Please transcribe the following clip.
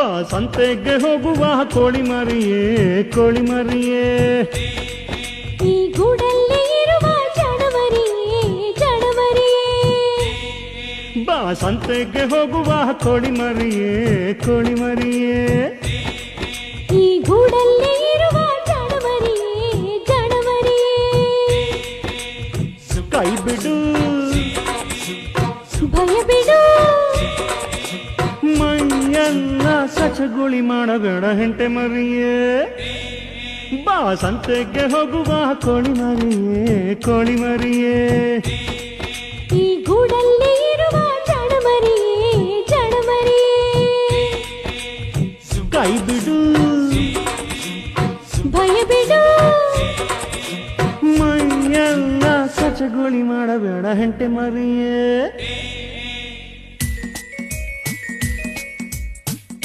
ಬಾ ಸಂತೆಗೆ ಹೋಗುವ ಕೋಳಿ ಮರಿಯೇ ಕೋಳಿ ಮರಿಯೇ. ಈ ಗೂಡಲ್ಲಿ ಇರುವ ಚಡವರಿಯೇ ಚಡವರಿಯೇ ಬಾ ಸಂತೆಗೆ ಹೋಗುವ ಕೋಳಿ ಮರಿಯೇ ಕೋಳಿ ಮರಿಯೇ. ಈ ಗೂಡಲ್ಲಿ ಇರುವ ಚಡವರಿಯೇ ಚಡವರಿಯೇ ಕೈ ಬಿಡು. ಭಯ ಬಿಡು. ಸಚಗುಳಿ ಮಾಡಬೇಡ ಹೆಂಟೆ ಮರಿಯೇ. ಬಾ ಸಂತೆಗೆ ಹೋಗುವ ಕೋಳಿ ಮರಿಯೇ ಕೋಳಿ ಮರಿಯೇ. ಈ ಗೂಡಲ್ಲಿ ಇರುವ ಜಾಣಮರಿಯೇ ಜಾಣಮರಿಯೇ ಕೈ ಬಿಡು. ಭಯ ಬಿಡು. ಮೈಯೆಲ್ಲ ಸಚಗುಳಿ ಮಾಡಬೇಡ ಹೆಂಟೆ ಮರಿಯೇ.